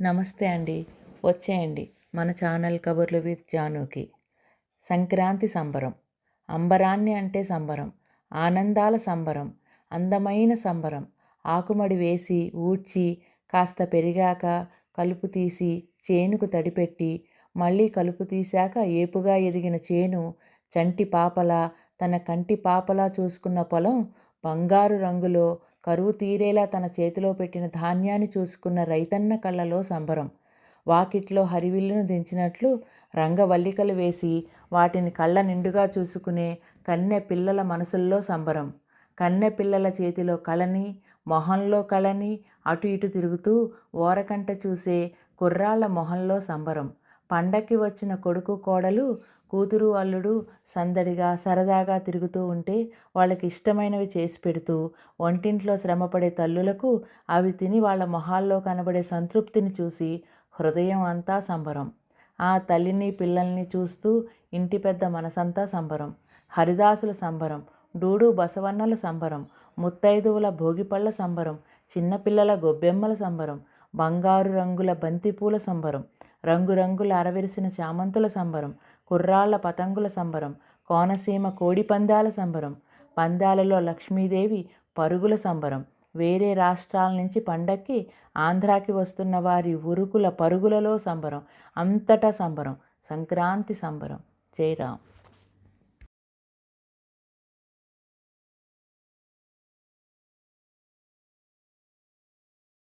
నమస్తే అండి. వచ్చేయండి మన ఛానల్ కబుర్లు విత్ జానుకి. సంక్రాంతి సంబరం. అంబరాన్ని అంటే సంబరం. ఆనందాల సంబరం. అందమైన సంబరం. ఆకుమడి వేసి ఊడ్చి కాస్త పెరిగాక కలుపు తీసి చేనుకు తడిపెట్టి మళ్ళీ కలుపు తీశాక ఏపుగా ఎదిగిన చేను చంటి పాపలా తన కంటి పాపలా చూసుకున్న పొలం బంగారు రంగులో కరువు తీరేలా తన చేతిలో పెట్టిన ధాన్యాన్ని చూసుకున్న రైతన్న కళ్ళలో సంబరం. వాకిట్లో హరివిల్లును దించినట్లు రంగవల్లికలు వేసి వాటిని కళ్ళ నిండుగా చూసుకునే కన్నె పిల్లల మనసుల్లో సంబరం. కన్నె పిల్లల చేతిలో కళని మొహంలో కళని అటు ఇటు తిరుగుతూ ఓరకంట చూసే కుర్రాళ్ళ మొహంలో సంబరం. పండక్కి వచ్చిన కొడుకు కోడలు కూతురు అల్లుడు సందడిగా సరదాగా తిరుగుతూ ఉంటే వాళ్ళకి ఇష్టమైనవి చేసి పెడుతూ వంటింట్లో శ్రమపడే తల్లులకు అవి తిని వాళ్ళ మొహాల్లో కనబడే సంతృప్తిని చూసి హృదయం అంతా సంబరం. ఆ తల్లిని పిల్లల్ని చూస్తూ ఇంటి పెద్ద మనసంతా సంబరం. హరిదాసుల సంబరం డూడు బసవన్నల సంబరం ముత్తైదువుల భోగిపళ్ళ సంబరం చిన్నపిల్లల గొబ్బెమ్మల సంబరం బంగారు రంగుల బంతిపూల సంబరం రంగురంగుల అరవిరిసిన చామంతుల సంబరం కుర్రాళ్ళ పతంగుల సంబరం కోనసీమ కోడి పందాల సంబరం పందాలలో లక్ష్మీదేవి పరుగుల సంబరం. వేరే రాష్ట్రాల నుంచి పండక్కి ఆంధ్రాకి వస్తున్న వారి ఉరుకుల పరుగులలో సంబరం. అంతటా సంబరం సంక్రాంతి సంబరం. జయరాం